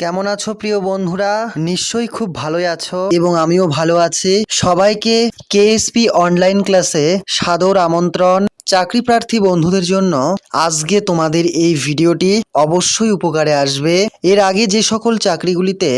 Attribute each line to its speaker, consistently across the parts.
Speaker 1: কেমন আছো প্রিয় বন্ধুরা? নিশ্চয়ই খুব ভালোই আছো এবং আমিও ভালো আছি। সবাইকে কেএসপি অনলাইন ক্লাসে সাদর আমন্ত্রণ। চাকরি প্রার্থী বন্ধুদের জন্য আজকে তোমাদের এই ভিডিওটি অবশ্যই উপকারে আসবে। এর আগে যে সকল চাকরিগুলিতে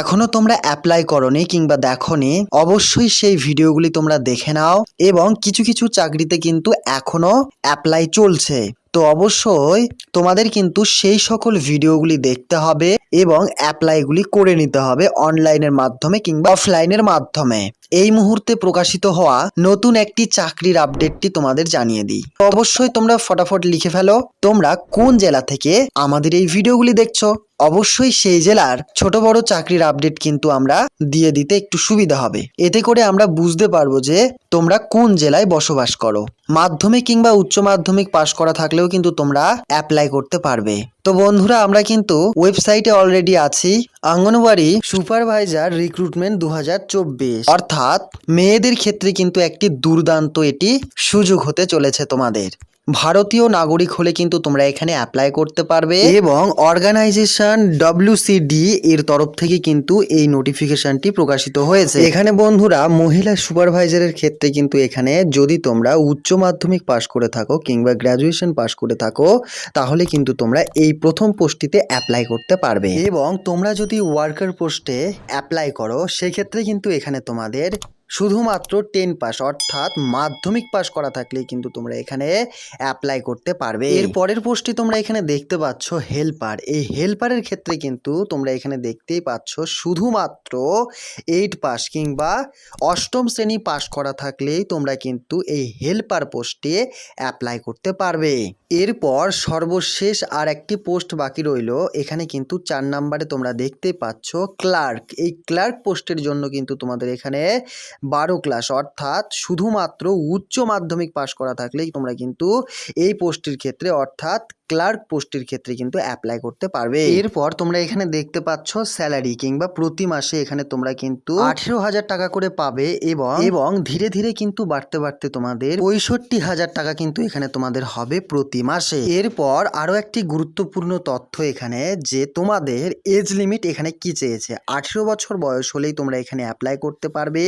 Speaker 1: এখনও তোমরা অ্যাপ্লাই করনি কিংবা দেখনি, অবশ্যই সেই ভিডিওগুলি তোমরা দেখে নাও এবং কিছু কিছু চাকরিতে কিন্তু এখনও অ্যাপ্লাই চলছে। তো অবশ্যই তোমাদের কিন্তু সেই সকল ভিডিওগুলি দেখতে হবে এবং অ্যাপ্লাইগুলি করে নিতে হবে অনলাইনের মাধ্যমে কিংবা অফলাইনের মাধ্যমে। এই মুহূর্তে প্রকাশিত হওয়া নতুন একটি চাকরির আপডেটটি তোমাদের জানিয়ে দিই। অবশ্যই তোমরা ফটাফট লিখে ফেলো, তোমরা কোন জেলা থেকে আমাদের এই ভিডিওগুলি দেখছ? অবশ্যই সেই জেলার ছোট বড় চাকরির আপডেট কিন্তু আমরা দিয়ে দিতে একটু সুবিধা হবে। এতে করে আমরা বুঝতে পারব যে তোমরা কোন জেলায় বসবাস করো। মাধ্যমিক কিংবা উচ্চ মাধ্যমিক পাশ করা থাকলেও কিন্তু তোমরা অ্যাপ্লাই করতে পারবে। তো বন্ধুরা, আমরা কিন্তু ওয়েবসাইটে অলরেডি আছি, আঙ্গনওয়াড়ি সুপারভাইজার রিক্রুটমেন্ট দু হাজার চব্বিশ। অর্থাৎ মেয়েদের ক্ষেত্রে কিন্তু একটি দুর্দান্ত এটি সুযোগ হতে চলেছে তোমাদের। ভারতীয় নাগরিক হলে কিন্তু তোমরা এখানে অ্যাপ্লাই করতে পারবে। এবং অর্গানাইজেশন ডব্লিউসিডি এর তরফ থেকে কিন্তু এই নোটিফিকেশনটি প্রকাশিত হয়েছে। এখানে বন্ধুরা, মহিলা সুপারভাইজারের ক্ষেত্রে কিন্তু এখানে যদি তোমরা উচ্চ মাধ্যমিক পাশ করে থাকো কিংবা গ্র্যাজুয়েশন পাশ করে থাকো, তাহলে কিন্তু তোমরা এই প্রথম পোস্টটিতে অ্যাপ্লাই করতে পারবে। এবং তোমরা যদি ওয়ার্কার পোস্টে অ্যাপ্লাই করো, সেক্ষেত্রে কিন্তু এখানে তোমাদের শুধুমাত্র টেন পাস অর্থাৎ মাধ্যমিক পাস করা থাকলেই কিন্তু তোমরা এখানে অ্যাপ্লাই করতে পারবে। এর পরের পোস্টটি তোমরা এখানে দেখতে পাচ্ছ হেল্পার এই হেল্পারের ক্ষেত্রে কিন্তু তোমরা এখানে দেখতেই পাচ্ছ শুধুমাত্র এইট পাস কিংবা অষ্টম শ্রেণি পাস করা থাকলেই তোমরা কিন্তু এই হেল্পার পোস্টে অ্যাপ্লাই করতে পারবে। এরপর সর্বশেষ আর একটি পোস্ট বাকি রইল। এখানে কিন্তু চার নাম্বারে তোমরা দেখতেই পাচ্ছ ক্লার্ক এই ক্লার্ক পোস্টের জন্য কিন্তু তোমাদের এখানে বারো ক্লাস অর্থাৎ শুধুমাত্র উচ্চ মাধ্যমিক পাশ করা থাকলেই তোমরা কিন্তু এই পোস্টটির ক্ষেত্রে অর্থাৎ ক্লার্ক পোস্টের ক্ষেত্রে কিন্তু অ্যাপ্লাই করতে পারবে। এরপর তোমরা এখানে দেখতে পাচ্ছ স্যালারি কিংবা প্রতি মাসে এখানে তোমরা কিন্তু আঠেরো হাজার টাকা করে পাবে এবং এবং ধীরে ধীরে কিন্তু বাড়তে বাড়তে তোমাদের পঁয়ষট্টি হাজার টাকা কিন্তু এখানে তোমাদের হবে প্রতি মাসে। এরপর আরও একটি গুরুত্বপূর্ণ তথ্য এখানে যে তোমাদের এজ লিমিট এখানে কি চেয়েছে? আঠেরো বছর বয়স হলেই তোমরা এখানে অ্যাপ্লাই করতে পারবে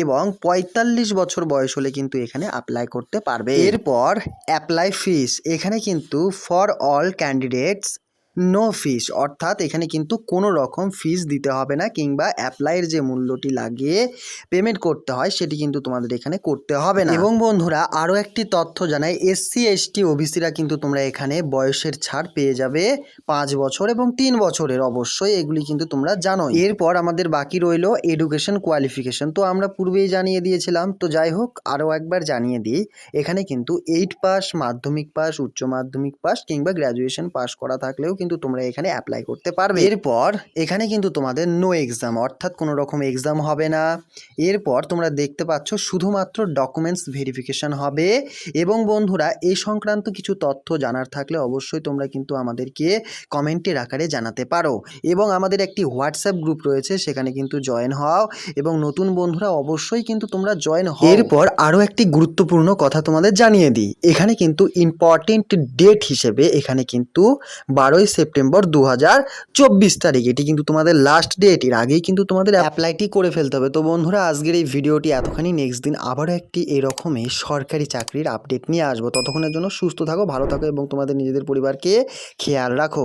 Speaker 1: এবং পঁয়তাল্লিশ বছর বয়স হলে কিন্তু এখানে অ্যাপ্লাই করতে পারবে। এরপর অ্যাপ্লাই ফিস এখানে কিন্তু for all candidates. No fees অর্থাৎ এখানে কিন্তু কোনো রকম ফিস দিতে হবে না কিংবা অ্যাপ্লাইয়ের যে মূল্যটি লাগিয়ে পেমেন্ট করতে হয়, সেটি কিন্তু তোমাদের এখানে করতে হবে না। এবং বন্ধুরা, আরও একটি তথ্য জানাই এসসি এসটি ওবিসিরা কিন্তু তোমরা এখানে বয়সের ছাড় পেয়ে যাবে পাঁচ বছর এবং তিন বছরের। অবশ্যই এগুলি কিন্তু তোমরা জানো এরপর আমাদের বাকি রইল এডুকেশন কোয়ালিফিকেশন তো আমরা পূর্বেই জানিয়ে দিয়েছিলাম, তো যাই হোক, আরও একবার জানিয়ে দিই, এখানে কিন্তু এইট পাস মাধ্যমিক পাস উচ্চ মাধ্যমিক পাস কিংবা গ্র্যাজুয়েশন পাস করা থাকলেও কিন্তু তোমরা এখানে অ্যাপ্লাই করতে পারবে। এরপর এখানে কিন্তু তোমাদের নো এক্সাম অর্থাৎ কোনো রকম এক্সাম হবে না। এরপর তোমরা দেখতে পাচ্ছ শুধুমাত্র ডকুমেন্টস ভেরিফিকেশান হবে এবং বন্ধুরা এই সংক্রান্ত কিছু তথ্য জানার থাকলে অবশ্যই তোমরা কিন্তু আমাদেরকে কমেন্টের আকারে জানাতে পারো। এবং আমাদের একটি হোয়াটসঅ্যাপ গ্রুপ রয়েছে সেখানে কিন্তু জয়েন হও। এবং নতুন বন্ধুরা অবশ্যই কিন্তু তোমরা জয়েন হও। এরপর আরও একটি গুরুত্বপূর্ণ কথা তোমাদের জানিয়ে দিই। এখানে কিন্তু ইম্পর্টেন্ট ডেট হিসেবে এখানে কিন্তু বারোই সেপ্টেম্বর দু হাজার চব্বিশ তারিখ। এটি কিন্তু তোমাদের লাস্ট ডেট এর আগেই কিন্তু তোমাদের অ্যাপ্লাইটি করে ফেলতে হবে। তো বন্ধুরা, আজকের এই ভিডিওটি এতখানি। নেক্সট দিন আবারও একটি এরকমই সরকারি চাকরির আপডেট নিয়ে আসব। ততক্ষণের জন্য সুস্থ থাকো, ভালো থাকো এবং তোমাদের নিজেদের পরিবারকে খেয়াল রাখো।